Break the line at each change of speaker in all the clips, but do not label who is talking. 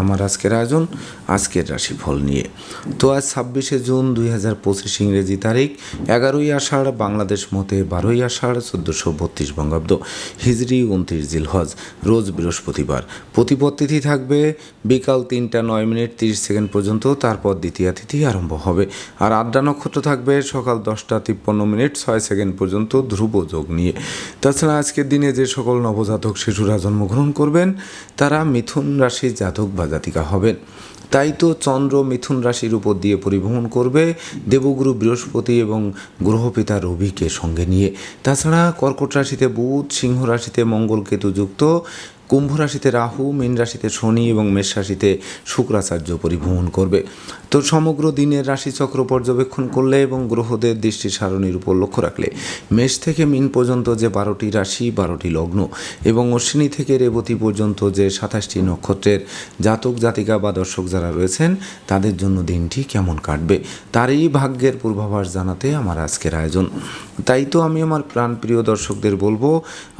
আমার আজকের আয়োজন, আজকের রাশিফল নিয়ে। তো আজ ছাব্বিশে জুন দুই হাজার পঁচিশ ইংরেজি তারিখ, এগারোই আষাঢ়, বাংলাদেশ মতে বারোই আষাঢ়, চোদ্দোশো বত্রিশ বঙ্গাব্দ। হিজড়ি উনত্রিশ জিলহজ, রোজ বৃহস্পতিবার। প্রতিপদ তিথি থাকবে বিকাল তিনটা নয় মিনিট তিরিশ সেকেন্ড পর্যন্ত, তারপর দ্বিতীয় তিথি আরম্ভ হবে। আর আড্ডা নক্ষত্র থাকবে সকাল দশটা তিপ্পান্ন মিনিট ছয় সেকেন্ড পর্যন্ত ধ্রুব যোগ নিয়ে। তাছাড়া আজকের দিনে যে সকল নবজাতক শিশুরা জন্মগ্রহণ করবেন, তারা মিথুন রাশির জাতক বা জাতিকা হবেন। তাই তো চন্দ্র মিথুন রাশির উপর দিয়ে পরিভ্রমণ করবে দেবগুরু বৃহস্পতি এবং গ্রহপিতা রবিকে সঙ্গে নিয়ে। তাছাড়া কর্কট রাশিতে বুধ, সিংহ রাশিতে মঙ্গল কেতু যুক্ত। কুম্ভ রাশিতে রাহু, মীন রাশিতে শনি এবং মেষ রাশিতে শুক্রাচার্য পরিভ্রমণ করবে। তো সমগ্র দিনের রাশিচক্র পর্যবেক্ষণ করলে এবং গ্রহদের দৃষ্টি সারণীর উপর লক্ষ্য রাখলে মেষ থেকে মিন পর্যন্ত যে বারোটি রাশি, বারোটি লগ্ন এবং অশ্বিনী থেকে রেবতী পর্যন্ত যে সাতাশটি নক্ষত্রের জাতক, জাতিকা বা দর্শক যারা রয়েছেন, তাদের জন্য দিনটি কেমন কাটবে, তারই ভাগ্যের পূর্বাভাস জানাতে আমার আজকের আয়োজন। তাই তো আমি আমার প্রাণপ্রিয় দর্শকদের বলব,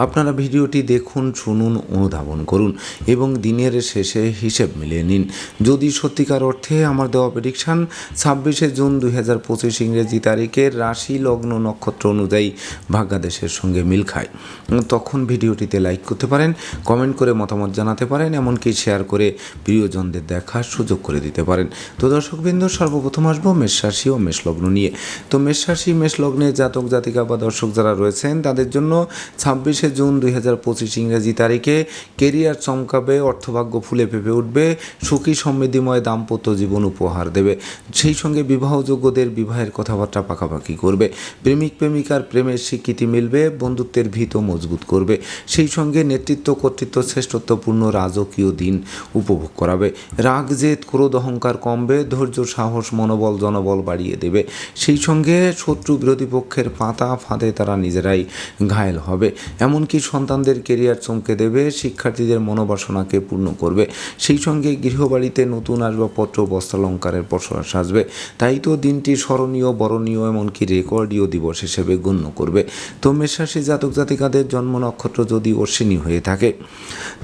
আপনারা ভিডিওটি দেখুন, শুনুন, অনুধাবন করুন এবং দিনের শেষে হিসেব মিলিয়ে নিন। যদি সত্যিকার অর্থে আমার দেওয়া প্রেডিকশান ছাব্বিশে জুন দুই হাজার পঁচিশ ইংরেজি তারিখের রাশি লগ্ন নক্ষত্র অনুযায়ী ভাগ্যাদেশের সঙ্গে মিল খায়। তখন ভিডিওটিতে লাইক করতে পারেন কমেন্ট করে মতামত জানাতে পারেন, এমনকি শেয়ার করে প্রিয়জনদের দেখার সুযোগ করে দিতে পারেন। তো দর্শকবৃন্দ, সর্বপ্রথম আসব মেষ রাশি ও মেষলগ্ন নিয়ে। তো মেষ মেষলগ্নে জাতক, জাতিকা বা দর্শক যারা রয়েছেন, তাদের জন্য ছাব্বিশে জুন দুই হাজার পঁচিশ ইংরেজি তারিখে কেরিয়ার চমকাবে, অর্থভাগ্য ফুলে ফেপে উঠবে, সুখী সমৃদ্ধিময় দাম্পত্য জীবন উপহার দেবে। সেই সঙ্গে বিবাহযোগ্যদের বিবাহের কথাবার্তা পাকাপাকি করবে। প্রেমিক প্রেমিকার প্রেমের স্বীকৃতি মিলবে, বন্ধুত্বের ভিত মজবুত করবে। সেই সঙ্গে নেতৃত্ব, কর্তৃত্ব, শ্রেষ্ঠত্বপূর্ণ রাজকীয় দিন উপভোগ করাবে। রাগ, জেদ, ক্রোধ, অহংকার কমবে, ধৈর্য, সাহস, মনোবল, জনবল বাড়িয়ে দেবে। সেই সঙ্গে শত্রু বিরোধী পক্ষের পাতা ফাঁদে তারা নিজেরাই ঘায়েল হবে। এমনকি সন্তানদের কেরিয়ার চমকে দেবে শিক্ষার্থীদের মনোবাসনাকে পূর্ণ করবে। সেই সঙ্গে গৃহবাড়িতে নতুন আসবাবপত্র, বস্ত্রালঙ্কারের পসরা সাজবে। তাই তো দিনটি স্মরণীয়, বরণীয়, এমনকি রেকর্ডীয় দিবস হিসেবে গণ্য করবে। তো মেষরাশি জাতক জাতিকাদের জন্ম নক্ষত্র যদি অশ্বিনী হয়ে থাকে,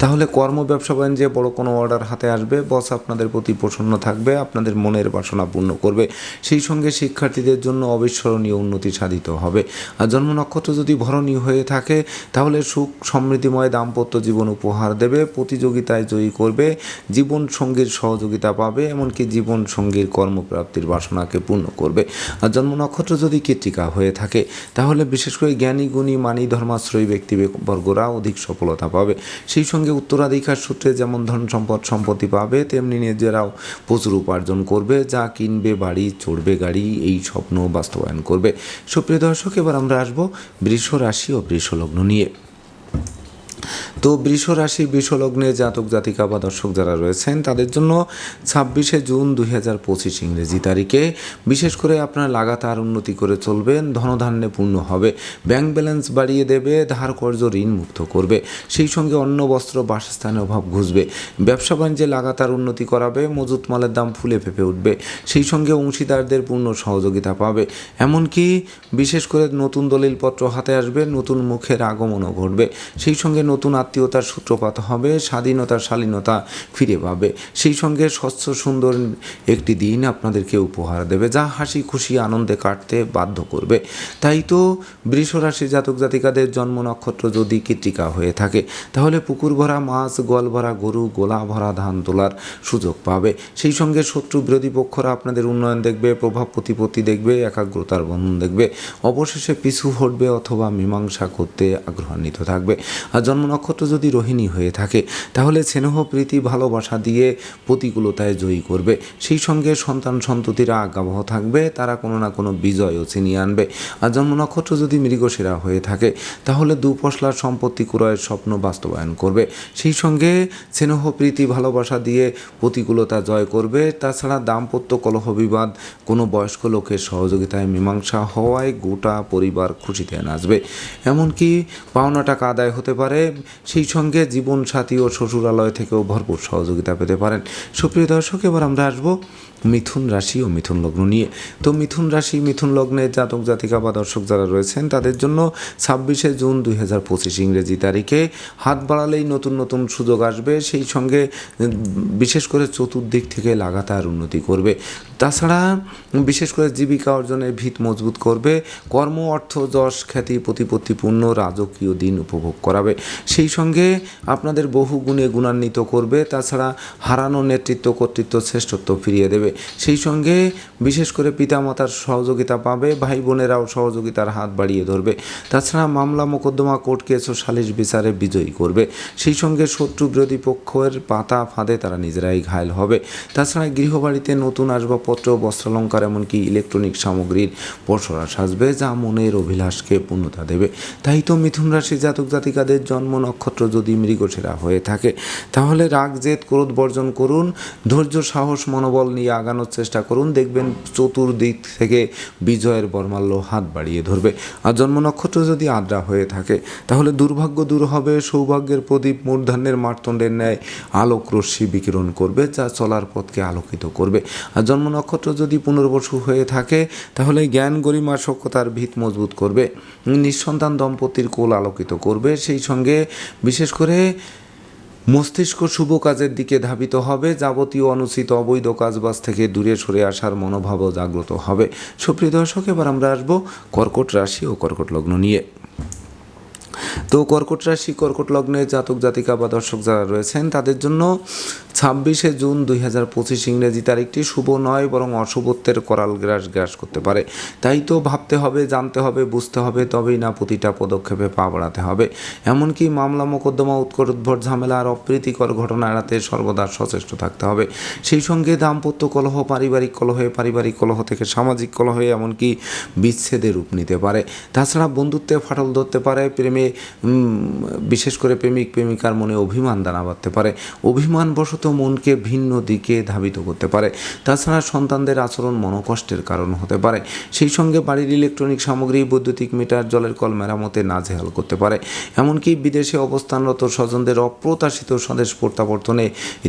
তাহলে কর্ম ব্যবসা বাণিজ্যে বড় কোনো অর্ডার হাতে আসবে। বস, আপনাদের প্রতি প্রসন্ন থাকবে, আপনাদের মনের বাসনা পূর্ণ করবে। সেই সঙ্গে শিক্ষার্থীদের জন্য অবিস্মরণীয় উন্নতি সাধিত হবে। আর জন্ম নক্ষত্র যদি ভরণীয় হয়ে থাকে, তাহলে সুখ, সমৃদ্ধিময় দাম্পত্য জীবন উপহার দেবে, প্রতিযোগিতায় জয়ী করবে, জীবন সঙ্গীর সহযোগিতা পাবে, এমনকি জীবন সঙ্গীর কর্মপ্রাপ্তির বাসনাকে পূর্ণ করবে। আর জন্ম নক্ষত্র যদি কৃত্রিকা হয়ে থাকে, তাহলে বিশেষ করে জ্ঞানী, গুণী, মানি, ধর্মাশ্রয়ী ব্যক্তি ব্যক্তিবর্গরা অধিক সফলতা পাবে। সেই সঙ্গে উত্তরাধিকার সূত্রে যেমন ধন সম্পদ, সম্পত্তি পাবে, তেমনি নিজেরাও প্রচুর উপার্জন করবে, যা কিনবে, বাড়ি, চড়বে, গাড়ি, এই স্বপ্ন বাস্তবায়ন করবে। সুপ্রিয় দর্শক, এবার আমরা আসব বৃষ রাশি ও বৃষ লগ্ন নিয়ে। তো বৃষ রাশি বৃষলগ্নে জাতক, জাতিকা বা দর্শক যারা রয়েছেন, তাদের জন্য ছাব্বিশে জুন দুই হাজার পঁচিশ ইংরেজি তারিখে। বিশেষ করে আপনার লাগাতার উন্নতি করে চলবেন, ধনধান্যে পূর্ণ হবে। ব্যাংক ব্যালেন্স বাড়িয়ে দেবে, ধার কর্য ঋণ মুক্ত করবে। সেই সঙ্গে অন্ন, বস্ত্র বাসস্থানের অভাব ঘুষবে। ব্যবসা বাণিজ্যে লাগাতার উন্নতি করাবে, মজুত মালের দাম ফুলে ফেপে উঠবে। সেই সঙ্গে অংশীদারদের পূর্ণ সহযোগিতা পাবে। এমনকি বিশেষ করে নতুন দলিলপত্র হাতে আসবে, নতুন মুখের আগমনও ঘটবে। সেই সঙ্গে নতুন আত্মীয়তার সূত্রপাত হবে স্বাধীনতার শালীনতা ফিরে পাবে। সেই সঙ্গে স্বচ্ছ, সুন্দর একটি দিন আপনাদেরকে উপহার দেবে, যা হাসি, খুশি, আনন্দে কাটতে বাধ্য করবে। তাই তো বৃষ রাশি জাতক জাতিকাদের জন্ম নক্ষত্র যদি কৃত্রিকা হয়ে থাকে, তাহলে পুকুর ভরা মাছ, গোয়াল ভরা গরু, গোলা ভরা ধান তোলার সুযোগ পাবে। সেই সঙ্গে শত্রু বিরোধী পক্ষরা আপনাদের উন্নয়ন দেখবে, প্রভাব প্রতিপত্তি দেখবে, একাগ্রতার বন্ধন দেখবে। অবশেষে পিছু হটবে অথবা মীমাংসা করতে আগ্রহান্বিত থাকবে। আর জন্ম নক্ষত্র যদি রোহিণী হয়ে থাকে, তাহলে স্নেহ, প্রীতি, ভালোবাসা দিয়ে প্রতিকূলতায় জয়ী করবে। সেই সঙ্গে সন্তান সন্ততিরা আজ্ঞাবহ থাকবে, তারা কোনো না কোনো বিজয়ও ছিনিয়ে আনবে। আর জন্ম নক্ষত্র যদি মৃগশিরা হয়ে থাকে, তাহলে দুপশলার সম্পত্তি ক্রয়ের স্বপ্ন বাস্তবায়ন করবে। সেই সঙ্গে স্নেহ, প্রীতি, ভালোবাসা দিয়ে প্রতিকূলতা জয় করবে। তাছাড়া দাম্পত্য কলহ বিবাদ, কোনো বয়স্ক লোকের সহযোগিতায় মীমাংসা হওয়ায় গোটা পরিবার খুশিতে নাচবে। এমনকি পাওনা টাকা আদায় হতে পারে সেই সঙ্গে জীবনসাথী ও শ্বশুরালয় থেকেও ভরপুর সহযোগিতা পেতে পারেন। সুপ্রিয় দর্শক, এবার আমরা আসব মিথুন রাশি ও মিথুন লগ্ন নিয়ে। তো মিথুন রাশি, মিথুন লগ্নে জাতক, জাতিকা বা দর্শক যারা রয়েছেন, তাদের জন্য ছাব্বিশে জুন দুই হাজার পঁচিশ ইংরেজি তারিখে হাত বাড়ালেই নতুন নতুন সুযোগ আসবে। সেই সঙ্গে বিশেষ করে চতুর্দিক থেকে লাগাতার উন্নতি করবে। তাছাড়া বিশেষ করে জীবিকা অর্জনের ভিত মজবুত করবে। কর্ম, অর্থ, যশ, খ্যাতি, প্রতিপত্তিপূর্ণ রাজকীয় দিন উপভোগ করাবে। সেই সঙ্গে আপনাদের বহু গুণে গুণান্বিত করবে। তাছাড়া হারানো নেতৃত্ব, কর্তৃত্ব, শ্রেষ্ঠত্ব ফিরিয়ে দেবে। সেই সঙ্গে বিশেষ করে পিতামাতার সহযোগিতা পাবে ভাই বোনেরাও সহযোগিতার হাত বাড়িয়ে ধরবে। তাছাড়া মামলা মোকদ্দমা কোর্ট কেস ও সালিশ বিচারে বিজয়ী করবে। সেই সঙ্গে শত্রু বিরোধী পক্ষের পাতা ফাঁদে তারা নিজেরাই ঘায়ল হবে। তাছাড়া গৃহবাড়িতে নতুন আসবাবপত্র, বস্ত্রালঙ্কার, এমনকি ইলেকট্রনিক সামগ্রীর পসরা সাজবে, যা মনের অভিলাষকে পূর্ণতা দেবে। তাই তো মিথুন রাশি জাতক জাতিকাদের জন্ম নক্ষত্র যদি মৃগসেরা হয়ে থাকে, তাহলে রাগ, জেদ, ক্রোধ বর্জন করুন। ধৈর্য, সাহস, মনোবল নিয়ে আগানোর চেষ্টা করুন। দেখবেন চতুর্দিক থেকে বিজয়ের বর্মাল্য হাত বাড়িয়ে ধরবে। আর জন্ম নক্ষত্র যদি আদ্রা হয়ে থাকে, তাহলে দুর্ভাগ্য দূর হবে। সৌভাগ্যের প্রদীপ মূর্ধান্যের মারতণ্ডের ন্যায় আলোক রশ্মি বিকিরণ করবে, যা চলার পথকে আলোকিত করবে। আর জন্ম নক্ষত্র যদি পুনর্বসু হয়ে থাকে, তাহলে জ্ঞান গরিমা সক্ষতার ভিত মজবুত করবে। নিঃসন্তান দম্পতির কোল আলোকিত করবে। সেই সঙ্গে বিশেষ করে মস্তিষ্ক শুভ কাজের দিকে ধাবিত হবে। যাবতীয় অনুচিত অবৈধ কাজবাজ থেকে দূরে সরে আসার মনোভাবও জাগ্রত হবে। সুপ্রিয় দর্শক, এবার আমরা আসব কর্কট রাশি ও কর্কট লগ্ন নিয়ে। তো কর্কট রাশি, কর্কট লগ্নে জাতক জাতিকা বা দর্শক যারা রয়েছেন, তাদের জন্য ছাব্বিশে জুন দুই হাজার পঁচিশ ইংরেজি তারিখটি শুভ নয়, বরং অশুভত্বের করাল গ্রাস গ্রাস করতে পারে। তাই তো ভাবতে হবে, জানতে হবে, বুঝতে হবে, তবেই না প্রতিটা পদক্ষেপে পা বাড়াতে হবে। এমনকি মামলা মোকদ্দমা, উৎকট উদ্ভট ঝামেলা আর অপ্রীতিকর ঘটনা এড়াতে সর্বদা সচেষ্ট থাকতে হবে। সেই সঙ্গে দাম্পত্য কলহ, পারিবারিক কলহে, পারিবারিক কলহ থেকে সামাজিক কলহে, এমনকি বিচ্ছেদের রূপ নিতে পারে। তাছাড়া বন্ধুত্বে ফাটল ধরতে পারে, প্রেমে বিশেষ করে প্রেমিক প্রেমিকার মনে অভিমান দানা বাঁধতে পারে। অভিমানবশত মনকে ভিন্ন দিকে ধাবিত করতে পারে। তাছাড়া সন্তানদের আচরণ মনোকষ্টের কারণ হতে পারে। সেই সঙ্গে বাড়ির ইলেকট্রনিক সামগ্রী, বৈদ্যুতিক মিটার, জলের কল মেরামতে নাজেহাল করতে পারে। এমনকি বিদেশে অবস্থানরত স্বজনদের অপ্রত্যাশিত স্বদেশ প্রত্যাবর্তনে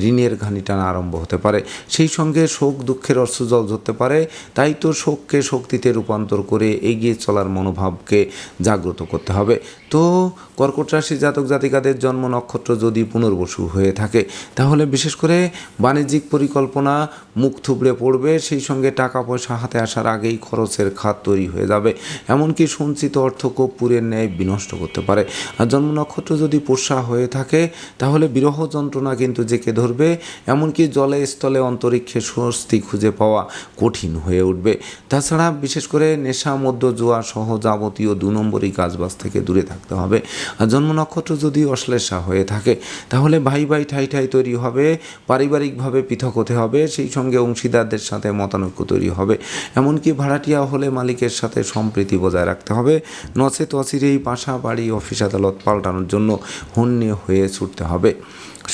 ঋণের ঘানি টানা আরম্ভ হতে পারে। সেই সঙ্গে শোক, দুঃখের অশ্রুজল ধরতে পারে। তাই তো শোককে শক্তিতে রূপান্তর করে এগিয়ে চলার মনোভাবকে জাগ্রত করতে হবে। তো কর্কট রাশি জাতক জাতিকাদের জন্ম নক্ষত্র যদি পুনর্বসু হয়ে থাকে, তাহলে বিশেষ করে বাণিজ্যিক পরিকল্পনা মুখ থুবড়ে পড়বে, সেই সঙ্গে টাকা পয়সা হাতে আসার আগেই খরচের খাত তৈরি হয়ে যাবে। এমনকি সঞ্চিত অর্থ কর্পূরের ন্যায় বিনষ্ট করতে পারে। আর জন্ম নক্ষত্র যদি পোষা হয়ে থাকে, তাহলে বিরহ যন্ত্রণা কিন্তু জেকে ধরবে, এমনকি জলে স্থলে অন্তরিক্ষে স্বস্তি খুঁজে পাওয়া কঠিন হয়ে উঠবে। তাছাড়া বিশেষ করে নেশা মধ্য জোয়া সহ যাবতীয় দু নম্বরই কাজবাজ থেকে দূরে থাকতে হবে। আর জন্ম নক্ষত্র যদি অশ্লেষা হয়ে থাকে, তাহলে ভাই ভাই ঠাই ঠাই তৈরি হবে, পারিবারিকভাবে পৃথক হতে হবে, সেই সঙ্গে অংশীদারদের সাথে মতানৈক্য তৈরি হবে। এমনকি ভাড়াটিয়া হলে মালিকের সাথে সম্প্রীতি বজায় রাখতে হবে। নচেত অচিরেই বাসা বাড়ি, অফিস আদালত পাল্টানোর জন্য হন্যে হয়ে ছুটতে হবে।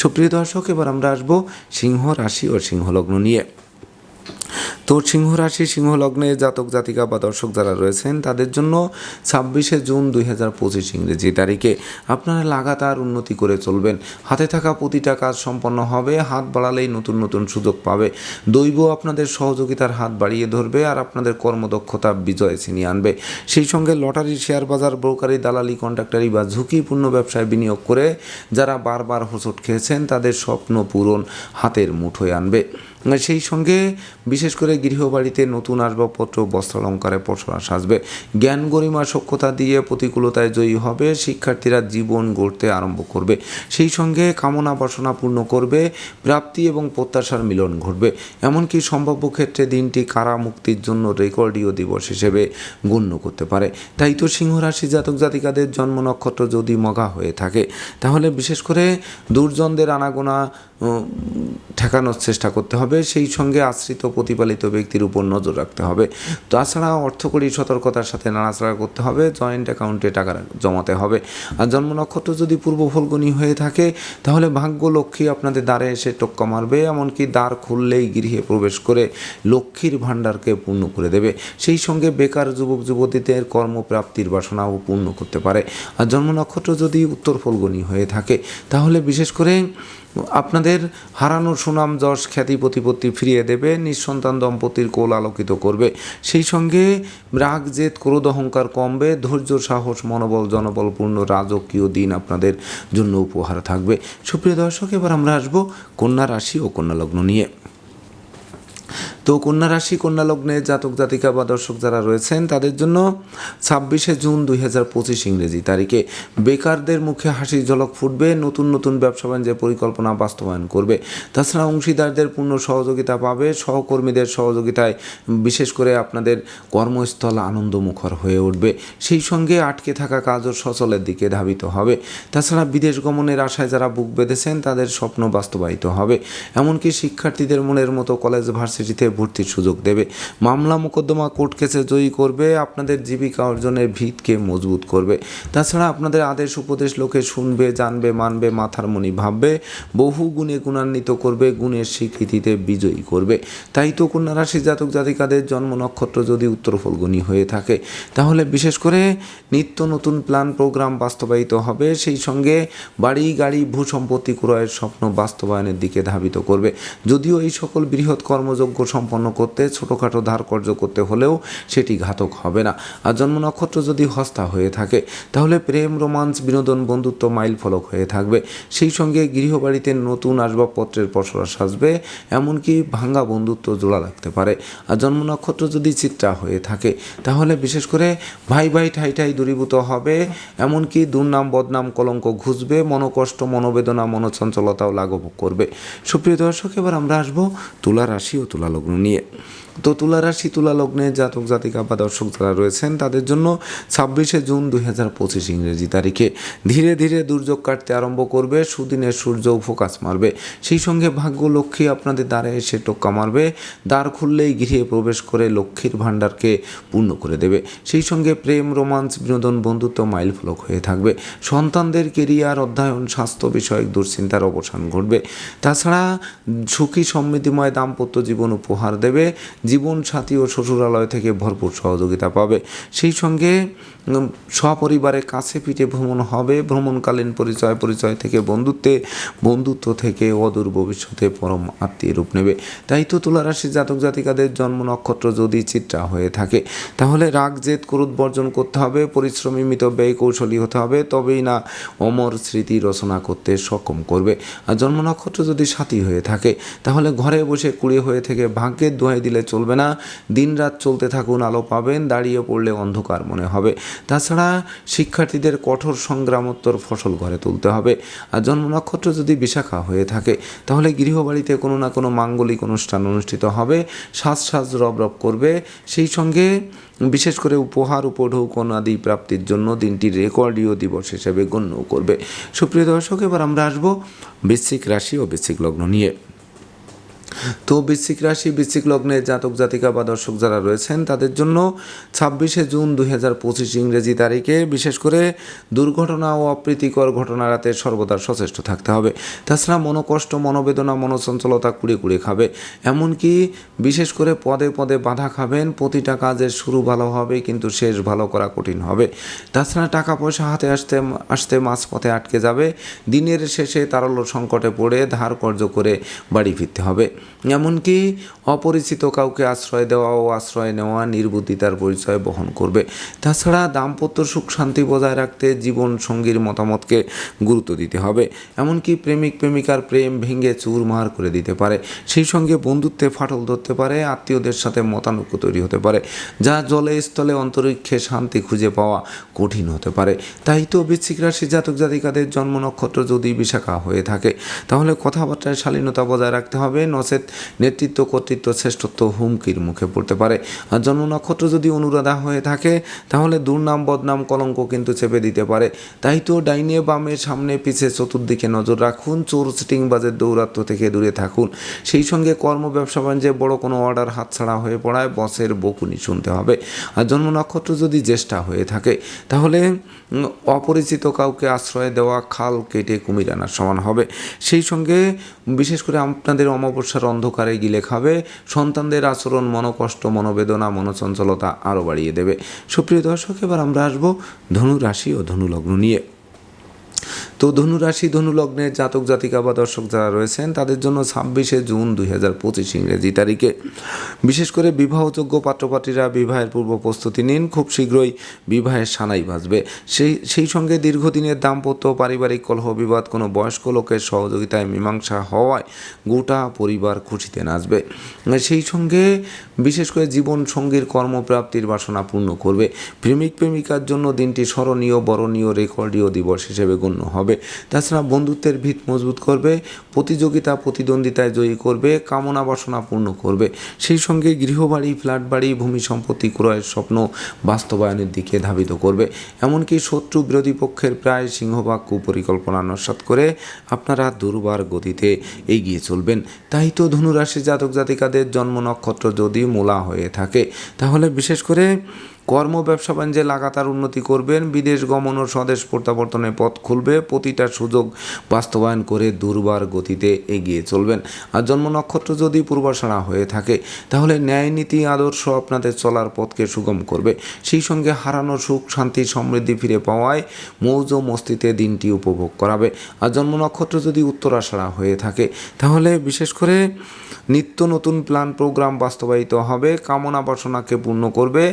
সুপ্রিয় দর্শক, এবার আমরা আসব সিংহ রাশি ও সিংহলগ্ন নিয়ে। তো সিংহ রাশি, সিংহ লগ্নে জাতক, জাতিকা বা দর্শক যারা রয়েছেন, তাদের জন্য ছাব্বিশে জুন দুই হাজার পঁচিশ ইংরেজি তারিখে আপনারা লাগাতার উন্নতি করে চলবেন। হাতে থাকা প্রতিটা কাজ সম্পন্ন হবে, হাত বাড়ালেই নতুন নতুন সুযোগ পাবে। দৈব আপনাদের সহযোগিতার হাত বাড়িয়ে ধরবে আর আপনাদের কর্মদক্ষতা বিজয় ছিনিয়ে আনবে। সেই সঙ্গে লটারি, শেয়ার বাজার ব্রোকারি দালালি, কন্ট্রাক্টারি বা ঝুঁকিপূর্ণ ব্যবসায় বিনিয়োগ করে যারা বারবার হোঁচট খেয়েছেন, তাদের স্বপ্ন পূরণ হাতের মুঠোয় আনবে। সেই সঙ্গে বিশেষ করে গৃহবাড়িতে নতুন আসবাবপত্র, বস্ত্রালঙ্কারে পসরা সাজবে। জ্ঞান গরিমা সক্ষতা দিয়ে প্রতিকূলতায় জয়ী হবে, শিক্ষার্থীরা জীবন গড়তে আরম্ভ করবে। সেই সঙ্গে কামনা বাসনা পূর্ণ করবে, প্রাপ্তি এবং প্রত্যাশার মিলন ঘটবে। এমনকি সম্ভাব্য ক্ষেত্রে দিনটি কারা মুক্তির জন্য রেকর্ডীয় দিবস হিসেবে গণ্য করতে পারে। তাই তো সিংহরাশি জাতক জাতিকাদের জন্ম নক্ষত্র যদি মগা হয়ে থাকে, তাহলে বিশেষ করে দুর্জনদের আনাগোনা ঠেকানোর চেষ্টা করতে হবে, সেই সঙ্গে আশ্রিত প্রতিপালিত ব্যক্তির উপর নজর রাখতে হবে। তাছাড়া অর্থকরী সতর্কতার সাথে নাড়াচাড়া করতে হবে, জয়েন্ট অ্যাকাউন্টে টাকা জমাতে হবে। আর জন্ম নক্ষত্র যদি পূর্ব ফলগুনি হয়ে থাকে, তাহলে ভাগ্য লক্ষ্মী আপনাদের দ্বারে এসে টোক্কা মারবে, এমনকি দ্বার খুললেই গৃহে প্রবেশ করে লক্ষ্মীর ভাণ্ডারকে পূর্ণ করে দেবে। সেই সঙ্গে বেকার যুবক যুবতীদের কর্মপ্রাপ্তির বাসনাও পূর্ণ করতে পারে। আর জন্ম নক্ষত্র যদি উত্তর ফলগুনি হয়ে থাকে, তাহলে বিশেষ করে আপনাদের হারানো সুনাম, যশ, খ্যাতি, প্রতিপত্তি ফিরিয়ে দেবে, নিঃসন্তান দম্পতির কোল আলোকিত করবে। সেই সঙ্গে রাগ, জেদ, ক্রোধ, অহংকার কমবে, ধৈর্য, সাহস, মনোবল, জনবলপূর্ণ রাজকীয় দিন আপনাদের জন্য উপহার থাকবে। সুপ্রিয় দর্শক, এবার আমরা আসব কন্যা রাশি ও কন্যা লগ্ন নিয়ে। তো কন্যা রাশি, কন্যা লগ্নে জাতক, জাতিকা বা দর্শক যারা রয়েছেন, তাদের জন্য ছাব্বিশে জুন দুই হাজার পঁচিশ ইংরেজি তারিখে বেকারদের মুখে হাসির ঝলক ফুটবে, নতুন নতুন ব্যবসা বাণিজ্যের পরিকল্পনা বাস্তবায়ন করবে। তাছাড়া অংশীদারদের পূর্ণ সহযোগিতা পাবে, সহকর্মীদের সহযোগিতায় বিশেষ করে আপনাদের কর্মস্থল আনন্দমুখর হয়ে উঠবে। সেই সঙ্গে আটকে থাকা কাজও সচলের দিকে ধাবিত হবে। তাছাড়া বিদেশ গমনের আশায় যারা বুক বেঁধেছেন, তাদের স্বপ্ন বাস্তবায়িত হবে। এমনকি শিক্ষার্থীদের মনের মতো কলেজ ভার্সিটিতে ভর্তির সুযোগ দেবে। মামলা মোকদ্দমা কোর্ট কেসে জয়ী করবে, আপনাদের জীবিকা অর্জনের ভিতকে মজবুত করবে। তাছাড়া আপনাদের আদেশ উপদেশ লোকে শুনবে, জানবে, মানবে, মাথার মনি ভাববে, বহু গুণে গুণান্বিত করবে, গুণের স্বীকৃতিতে বিজয়ী করবে। তাই তো কন্যা রাশি জাতক জাতিকাদের জন্ম নক্ষত্র যদি উত্তর ফলগুনি হয়ে থাকে, তাহলে বিশেষ করে নিত্য নতুন প্ল্যান প্রোগ্রাম বাস্তবায়িত হবে। সেই সঙ্গে বাড়ি, গাড়ি, ভূ সম্পত্তি ক্রয়ের স্বপ্ন বাস্তবায়নের দিকে ধাবিত করবে। যদিও এই সকল বৃহৎ কর্মযজ্ঞ সম্পন্ন করতে, ছোটোখাটো ধার কর্য করতে হলেও সেটি ঘাতক হবে না। আর জন্ম নক্ষত্র যদি হস্তা হয়ে থাকে, তাহলে প্রেম রোমাঞ্চ বিনোদন, বন্ধুত্ব মাইল ফলক হয়ে থাকবে। সেই সঙ্গে গৃহবাড়িতে নতুন আসবাবপত্রের পসরা সাজবে, এমনকি ভাঙ্গা বন্ধুত্ব জোড়া লাগতে পারে। আর জন্ম নক্ষত্র যদি চিত্রা হয়ে থাকে, তাহলে বিশেষ করে ভাই ভাই ঠাই ঠাই দূরীভূত হবে, এমনকি দুর্নাম, বদনাম, কলঙ্ক ঘুষবে মনোকষ্ট, মনোবেদনা, মনোচঞ্চলতাও লাঘব করবে। সুপ্রিয় দর্শক, এবার আমরা আসব তুলা রাশি ও তুলা লগ্ন নিয়ে। তো তুলা রাশি তুলা লগ্নে জাতক, জাতিকা বা দর্শক যারা রয়েছেন, তাদের জন্য ছাব্বিশে জুন দুই হাজার পঁচিশ ইংরেজি তারিখে ধীরে ধীরে দুর্যোগ কাটতে আরম্ভ করবে, সুদিনের সূর্য ফোকাস মারবে। সেই সঙ্গে ভাগ্য লক্ষ্মী আপনাদের দ্বারে এসে টোক্কা মারবে, দ্বার খুললেই গৃহে প্রবেশ করে লক্ষ্মীর ভাণ্ডারকে পূর্ণ করে দেবে। সেই সঙ্গে প্রেম রোমাঞ্চ বিনোদন, বন্ধুত্ব মাইল ফলক হয়ে থাকবে। সন্তানদের কেরিয়ার, অধ্যয়ন, স্বাস্থ্য বিষয়ক দুশ্চিন্তার অবসান ঘটবে। তাছাড়া সুখী, সমৃদ্ধিময় দাম্পত্য জীবন উপহার দেবে। জীবন সাথী ও শ্বশুরালয় থেকে ভরপুর সহযোগিতা পাবে। সেই সঙ্গে সপরিবারে কাছে পিঠে ভ্রমণ হবে। ভ্রমণকালীন পরিচয় পরিচয় থেকে বন্ধুত্বে, বন্ধুত্ব থেকে অদূর ভবিষ্যতে পরম আত্মীয় রূপ নেবে। তাই তো তুলারাশি জাতক জাতিকাদের জন্ম নক্ষত্র যদি চিত্রা হয়ে থাকে, তাহলে রাগ, জেদ, ক্রোধ বর্জন করতে হবে, পরিশ্রমী, মিত ব্যয়, কৌশলী হতে হবে, তবেই না অমর স্মৃতি রচনা করতে সক্ষম করবে। আর জন্ম নক্ষত্র যদি সাথী হয়ে থাকে, তাহলে ঘরে বসে কুড়িয়ে হয়ে থেকে ভাগ্যের দোহাই দিলে চলবে না। দিনরাত চলতে থাকুন, আলো পাবেন, দাঁড়িয়ে পড়লে অন্ধকার মনে হবে। তাছাড়া শিক্ষার্থীদের কঠোর সংগ্রামোত্তর ফসল ঘরে তুলতে হবে। আর জন্ম নক্ষত্র যদি বিশাখা হয়ে থাকে, তাহলে গৃহবাড়িতে কোনো না কোনো মাঙ্গলিক অনুষ্ঠান অনুষ্ঠিত হবে। সাজ সাজ রব রব করবে। সেই সঙ্গে বিশেষ করে উপহার, উপঢৌকন আদি প্রাপ্তির জন্য দিনটি রেকর্ডীয় দিবস হিসেবে গণ্য করবে। সুপ্রিয় দর্শক, এবার আমরা আসব বৃশ্চিক রাশি ও বৃশ্চিক লগ্ন নিয়ে। তো বৃশ্চিক রাশি, বৃশ্চিক লগ্নে জাতক, জাতিকা বা দর্শক যারা রয়েছেন, তাদের জন্য ছাব্বিশে জুন দুই হাজার পঁচিশ ইংরেজি তারিখে বিশেষ করে দুর্ঘটনা ও অপ্রীতিকর ঘটনা রাতে সর্বদা সচেষ্ট থাকতে হবে। তাছাড়া মনোকষ্ট, মনোবেদনা, মনোচঞ্চলতা কুড়ে কুড়ে খাবে। এমনকি বিশেষ করে পদে পদে বাধা খাবেন, প্রতিটা কাজের শুরু ভালো হবে, কিন্তু শেষ ভালো করা কঠিন হবে। তাছাড়া টাকা পয়সা হাতে আসতে আসতে মাঝপথে আটকে যাবে। দিনের শেষে তারল্য সংকটে পড়ে ধার কর্য করে বাড়ি ফিরতে হবে। এমনকি অপরিচিত কাউকে আশ্রয় দেওয়া ও আশ্রয় নেওয়া নির্বুদ্ধিতার পরিচয় বহন করবে। তাছাড়া দাম্পত্য সুখ শান্তি বজায় রাখতে জীবন সঙ্গীর মতামতকে গুরুত্ব দিতে হবে। এমনকি প্রেমিক প্রেমিকার প্রেম ভেঙে চুরমার করে দিতে পারে। সেই সঙ্গে বন্ধুত্বে ফাটল ধরতে পারে, আত্মীয়দের সাথে মতানৈক্য তৈরি হতে পারে, যা জলে স্থলে অন্তরিক্ষে শান্তি খুঁজে পাওয়া কঠিন হতে পারে। তাই তো বৃশ্চিক রাশি জাতক জাতিকাদের জন্ম নক্ষত্র যদি বিশাখা হয়ে থাকে, তাহলে কথাবার্তায় শালীনতা বজায় রাখতে হবে নচেত নেতৃত্ব, কর্তৃত্ব, শ্রেষ্ঠত্ব হুমকির মুখে পড়তে পারে। আর জন্ম নক্ষত্র যদি অনুরাধা হয়ে থাকে, তাহলে দুর্নাম, বদনাম, কলঙ্ক কিন্তু চেপে দিতে পারে। তাই তো ডাইনে বামে সামনে পিছে চতুর্দিকে নজর রাখুন, চোর সিটিংবাজের দৌরাত্ম থেকে দূরে থাকুন। সেই সঙ্গে কর্ম, ব্যবসা, বাণিজ্যে বড় কোনো অর্ডার হাতছাড়া হয়ে পড়ায় বসের বকুনি শুনতে হবে। আর জন্ম নক্ষত্র যদি জ্যেষ্ঠা হয়ে থাকে, তাহলে অপরিচিত কাউকে আশ্রয় দেওয়া খাল কেটে কুমির আনার সমান হবে। সেই সঙ্গে, বিশেষ করে আপনাদের অমাবস্যার অন্ধকারে গিলে খাবে। সন্তানদের আচরণ মনোকষ্ট, মনোবেদনা, মনোচঞ্চলতা আরও বাড়িয়ে দেবে। সুপ্রিয় দর্শক, এবার আমরা আসব ধনু রাশি ও ধনু লগ্ন নিয়ে। তো ধনু রাশি, ধনু জাতক, জাতিকা বা দর্শক যারা রয়েছেন, তাদের জন্য ছাব্বিশে জুন দুই হাজার পঁচিশ ইংরেজি তারিখে। বিশেষ করে বিবাহযোগ্য পাত্রপাত্রীরা বিবাহের পূর্ব প্রস্তুতি নিন, খুব শীঘ্রই বিবাহের সানাই বাজবে। সেই সেই সঙ্গে দীর্ঘদিনের দাম্পত্য পারিবারিক কলহ বিবাদ, কোনো বয়স্ক লোকের সহযোগিতায় মীমাংসা হওয়ায় গোটা পরিবার খুশিতে নাচবে। সেই সঙ্গে বিশেষ করে জীবন সঙ্গীর কর্মপ্রাপ্তির বাসনা পূর্ণ করবে। প্রেমিক প্রেমিকার জন্য দিনটি স্মরণীয়, বরণীয়, রেকর্ডীয় দিবস হিসেবে গণ্য হবে। তাছাড়া বন্ধুত্বের ভিত মজবুত করবে, প্রতিযোগিতা, প্রতিদ্বন্দ্বিতায় জয়ী করবে, কামনা বাসনা পূর্ণ করবে। সেই সঙ্গে গৃহবাড়ি ফ্ল্যাট বাড়ি ভূমি সম্পত্তি ক্রয়ের স্বপ্ন বাস্তবায়নের দিকে ধাবিত করবে। এমনকি শত্রু বিরোধী পক্ষের প্রায় সিংহভাগ কুপরিকল্পনা নস্বাত করে আপনারা দুর্বার গতিতে এগিয়ে চলবেন। তাই তো ধনুরাশি জাতক জাতিকাদের জন্ম নক্ষত্র যদি মূলা হয়ে থাকে, তাহলে বিশেষ করে কর্ম ব্যবসা বাণিজ্যে লাগাতার উন্নতি করবেন, বিদেশ গমন ও স্বদেশ প্রত্যাবর্তনের পথ খুলবে, প্রতিটা সুযোগ বাস্তবায়ন করে দুর্বার গতিতে এগিয়ে চলবেন। আর জন্ম নক্ষত্র যদি পূর্বাশাড়া হয়ে থাকে, তাহলে ন্যায় নীতি আদর্শ আপনাদের চলার পথকে সুগম করবে। সেই সঙ্গে হারানো সুখ, শান্তি, সমৃদ্ধি ফিরে পাওয়ায় মৌজ মস্তিতে দিনটি উপভোগ করাবে। আর জন্ম নক্ষত্র যদি উত্তরাশাড়া হয়ে থাকে, তাহলে বিশেষ করে নিত্য নতুন প্ল্যান, প্রোগ্রাম বাস্তবায়িত হবে, কামনা বাসনাকে পূর্ণ করবে।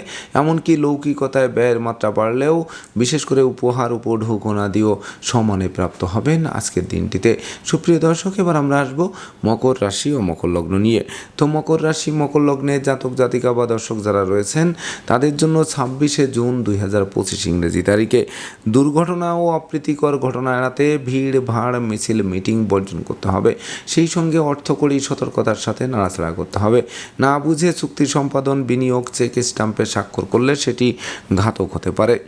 এমনকি লৌকিকতায় ব্যয়ের মাত্রা বাড়লেও বিশেষ করে উপহার উপঢৌকনা দিয়েও সমানে প্রাপ্ত হবেন আজকের দিনটিতে। সুপ্রিয় দর্শক, এবার আমরা আসব মকর রাশি ও মকর লগ্ন নিয়ে। তো মকর রাশি, মকর লগ্নে জাতক, জাতিকা বা দর্শক যারা রয়েছেন, তাদের জন্য ছাব্বিশে জুন দুই হাজার পঁচিশ ইংরেজি তারিখে দুর্ঘটনা ও অপ্রীতিকর ঘটনা এড়াতে ভিড়, ভাড়, মিছিল, মিটিং বর্জন করতে হবে। সেই সঙ্গে অর্থকরী সতর্কতার সাথে নাড়াচাড়া করতে হবে। না বুঝে চুক্তি সম্পাদন, বিনিয়োগ, চেক স্টাম্পে স্বাক্ষর করলে সেটি ঘাতক হতে পারে।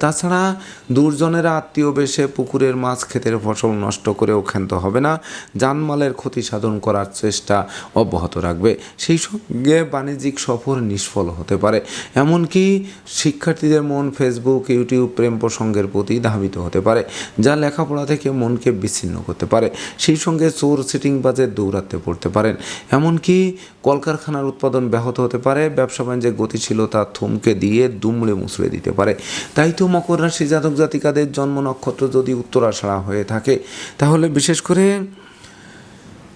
তাছাড়া দুর্জনেরা আত্মীয় বেশে পুকুরের মাছ ক্ষেতের ফসল নষ্ট করেও ক্ষান্ত হবে না। জানমালের ক্ষতি সাধন করার চেষ্টা অব্যাহত রাখবে। সেই সঙ্গে বাণিজ্যিক সফর নিষ্ফল হতে পারে। এমনকি শিক্ষার্থীদের মন ফেসবুক, ইউটিউব, প্রেম প্রসঙ্গের প্রতি ধাবিত হতে পারে, যা লেখাপড়া থেকে মনকে বিচ্ছিন্ন করতে পারে। সেই সঙ্গে চোর সিটিং বাজে দৌরাত্মে পড়তে পারেন। এমনকি কলকারখানার উৎপাদন ব্যাহত হতে পারে। ব্যবসা বাণিজ্যের গতিশীলতা থমকে দিয়ে দুমড়ে মুচড়ে দিতে পারে। তাই তো মকর রাশি জাতক জাতিকাদের জন্ম নক্ষত্র যদি উত্তরাষাড়া হয়ে থাকে, তাহলে বিশেষ করে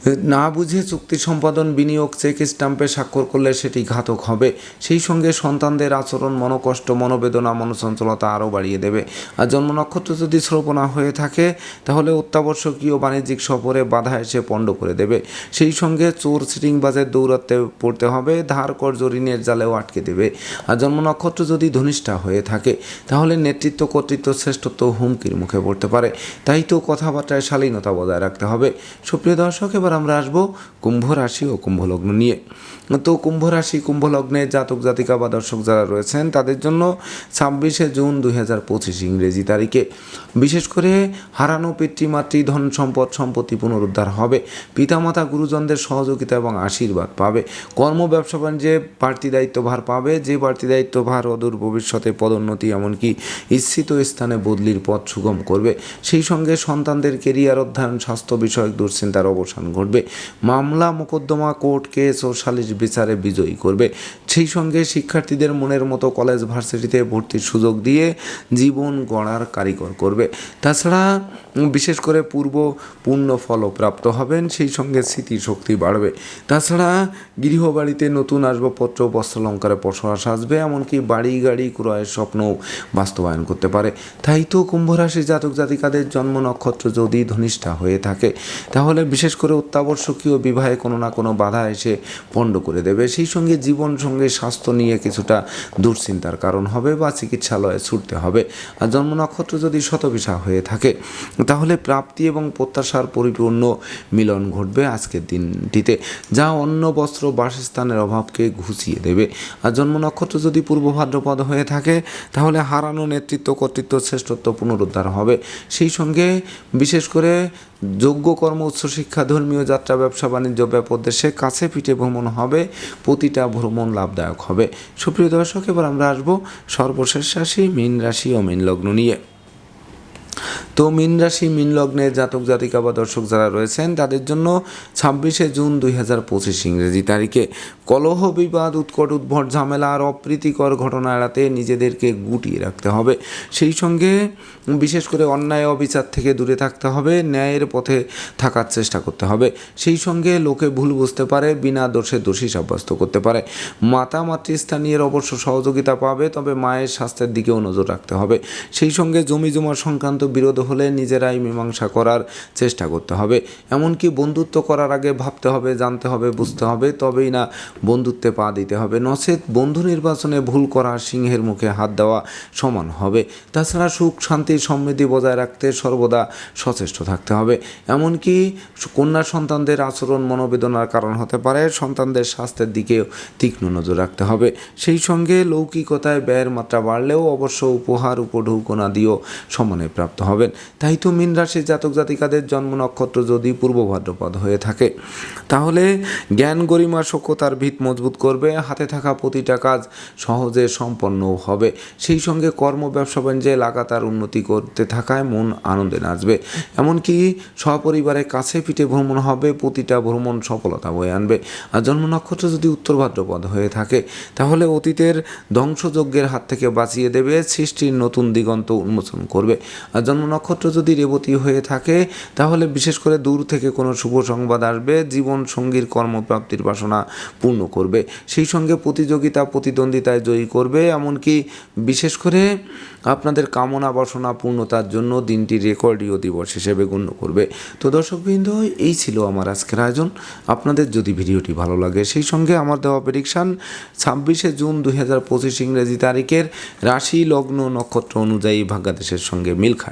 না বুঝে চুক্তি সম্পাদন, বিনিয়োগ, চেক স্টাম্পে স্বাক্ষর করলে সেটি ঘাতক হবে। সেই সঙ্গে সন্তানদের আচরণ, মনোকষ্ট, মনোবেদনা, মনোচঞ্চলতা আরও বাড়িয়ে দেবে। আর জন্ম নক্ষত্র যদি শ্রোপণা হয়ে থাকে, তাহলে অত্যাবশ্যকীয় বাণিজ্যিক সফরে বাধা এসে পণ্ড করে দেবে। সেই সঙ্গে চোর সিটিংবাজের দৌরাত্মে পড়তে হবে, ধার কর্জ ঋণের জালেও আটকে দেবে। আর জন্ম নক্ষত্র যদি ধনিষ্ঠা হয়ে থাকে, তাহলে নেতৃত্ব, কর্তৃত্ব, শ্রেষ্ঠত্ব হুমকির মুখে পড়তে পারে। তাই তো কথাবার্তায় শালীনতা বজায় রাখতে হবে। সুপ্রিয় দর্শক, এবার আমরা আসব কুম্ভ রাশি ও কুম্ভ লগ্ন নিয়ে। তো কুম্ভ রাশি, কুম্ভ লগ্নে জাতক, জাতিকা বা দর্শক যারা রয়েছেন, তাদের জন্য ছাব্বিশে জুন দুই হাজার পঁচিশ ইংরেজি তারিখে। বিশেষ করে হারানো পিতৃমাতৃ ধন সম্পদ, সম্পত্তি পুনরুদ্ধার হবে। পিতামাতা, গুরুজনদের সহযোগিতা এবং আশীর্বাদ পাবে। কর্ম, ব্যবসা বাণিজ্যে বাড়তি দায়িত্বভার পাবে। যে বাড়তি দায়িত্বভার অদূর ভবিষ্যতে পদোন্নতি এমনকি ইচ্ছিত স্থানে বদলির পথ সুগম করবে। সেই সঙ্গে সন্তানদের কেরিয়ার অধ্যয়ন, স্বাস্থ্য বিষয়ক দুশ্চিন্তার অবসান ঘটবে। মামলা মোকদ্দমা কোর্ট কেস ও সালিশ বিচারে বিজয়ী করবে। সেই সঙ্গে শিক্ষার্থীদের মনের মতো কলেজ ভার্সিটিতে ভর্তির সুযোগ দিয়ে জীবন গড়ার কারিগর করবে। তাছাড়া বিশেষ করে পূর্ব পূর্ণ ফলও প্রাপ্ত হবেন, সেই সঙ্গে স্মৃতিশক্তি বাড়বে। তাছাড়া গৃহবাড়িতে নতুন আসবাবপত্র, বস্ত্রালঙ্কারে বসবাস আসবে এমনকি বাড়ি গাড়ি ক্রয়ের স্বপ্নও বাস্তবায়ন করতে পারে। তাই তো কুম্ভ রাশি জাতক জাতিকাদের জন্ম নক্ষত্র যদি ধনিষ্ঠা হয়ে থাকে, তাহলে বিশেষ করে অত্যাবশ্যকীয় বিবাহে কোনো না কোনো বাধা এসে পণ্ড করে দেবে। সেই সঙ্গে জীবন সঙ্গে স্বাস্থ্য নিয়ে কিছুটা দুশ্চিন্তার কারণ হবে বা চিকিৎসালয়ে ছুটতে হবে। আর জন্ম নক্ষত্র যদি শতবিশা হয়ে থাকে, তাহলে প্রাপ্তি এবং প্রত্যাশার পরিপূর্ণ মিলন ঘটবে আজকের দিনটিতে, যা অন্য বস্ত্র, বাসস্থানের অভাবকে ঘুচিয়ে দেবে। আর জন্ম নক্ষত্র যদি পূর্ব ভাদ্রপদ হয়ে থাকে, তাহলে হারানো নেতৃত্ব, কর্তৃত্ব, শ্রেষ্ঠত্ব পুনরুদ্ধার হবে। সেই সঙ্গে বিশেষ করে যোগ্য কর্ম উচ্চশিক্ষা ধর্মীয় যাত্রা, ব্যবসা, বাণিজ্য ব্যাপদেশে কাছে পিঠে ভ্রমণ হবে, প্রতিটা ভ্রমণ লাভদায়ক হবে। সুপ্রিয় দর্শক, এবার আমরা আসব সর্বশেষ রাশি, মীন রাশি ও মীন লগ্ন নিয়ে। তো মীন রাশি, মীন লগ্নের জাতক, জাতিকা বা দর্শক যারা রয়েছেন, তাদের জন্য ছাব্বিশে জুন দুই হাজার পঁচিশ ইংরেজি তারিখে কলহ, বিবাদ, উৎকট, উদ্ভট, ঝামেলা আর অপ্রীতিকর ঘটনা এড়াতে নিজেদেরকে গুটিয়ে রাখতে হবে। সেই সঙ্গে বিশেষ করে অন্যায়, অবিচার থেকে দূরে থাকতে হবে, ন্যায়ের পথে থাকার চেষ্টা করতে হবে। সেই সঙ্গে লোকে ভুল বুঝতে পারে, বিনা দোষে দোষী সাব্যস্ত করতে পারে। মাতা মাতৃস্থানীয় অবশ্য সহযোগিতা পাবে, তবে মায়ের স্বাস্থ্যের দিকেও নজর রাখতে হবে। সেই সঙ্গে জমি জমা সংক্রান্ত বিরোধ হলে নিজেরাই মীমাংসা করার চেষ্টা করতে হবে। এমনকি বন্ধুত্ব করার আগে ভাবতে হবে, জানতে হবে, বুঝতে হবে, তবেই না বন্ধুত্বে পা দিতে হবে। নচেত বন্ধু নির্বাচনে ভুল করা সিংহের মুখে হাত দেওয়া সমান হবে। তাছাড়া সুখ, শান্তি, সমৃদ্ধি বজায় রাখতে সর্বদা সচেষ্ট থাকতে হবে। এমনকি কন্যা সন্তানদের আচরণ মনোবেদনার কারণ হতে পারে, সন্তানদের স্বাস্থ্যের দিকেও তীক্ষ্ণ নজর রাখতে হবে। সেই সঙ্গে লৌকিকতায় ব্যয়ের মাত্রা বাড়লেও অবশ্য উপহার, উপঢৌকনা দিয়েও সমানে প্রাপ্ত হবেন। তাই তো মীন রাশির জাতক জাতিকাদের জন্ম নক্ষত্র যদি পূর্ব ভাদ্রপদ হয়ে থাকে, তাহলে জ্ঞান গরিমা সক্ষতার ভিত মজবুত করবে, হাতে থাকা প্রতিটা কাজ সহজে সম্পন্ন হবে। সেই সঙ্গে কর্ম ব্যবসা বাণিজ্যে লাগাতার উন্নতি করতে থাকায় মন আনন্দে নাচবে। এমনকি সপরিবারে কাছে পিঠে ভ্রমণ হবে, প্রতিটা ভ্রমণ সফলতা বয়ে আনবে। আর জন্ম নক্ষত্র যদি উত্তর ভাদ্রপদ হয়ে থাকে, তাহলে অতীতের ধ্বংসযজ্ঞের হাত থেকে বাঁচিয়ে দেবে, সৃষ্টির নতুন দিগন্ত উন্মোচন করবে। জন্ম নক্ষত্র যদি রেবতী হয়ে থাকে, তাহলে বিশেষ করে দূর থেকে কোনো শুভ সংবাদ আসবে, জীবন সঙ্গীর কর্মপ্রাপ্তির বাসনা পূর্ণ করবে। সেই সঙ্গে প্রতিযোগিতা, প্রতিদ্বন্দ্বিতায় জয়ী করবে, এমনকি বিশেষ করে আপনাদের কামনা, বাসনা পূর্ণতার জন্য দিনটি রেকর্ডীয় দিবস হিসেবে গণ্য করবে। তো দর্শকবৃন্দ, এই ছিল আমার আজকের আয়োজন। আপনাদের যদি ভিডিওটি ভালো লাগে, সেই সঙ্গে আমার দেওয়া প্রেডিকশান ছাব্বিশে জুন দুই হাজার পঁচিশ ইংরেজি তারিখের রাশি লগ্ন নক্ষত্র অনুযায়ী ভাগ্যাদেশের সঙ্গে মিল খায়।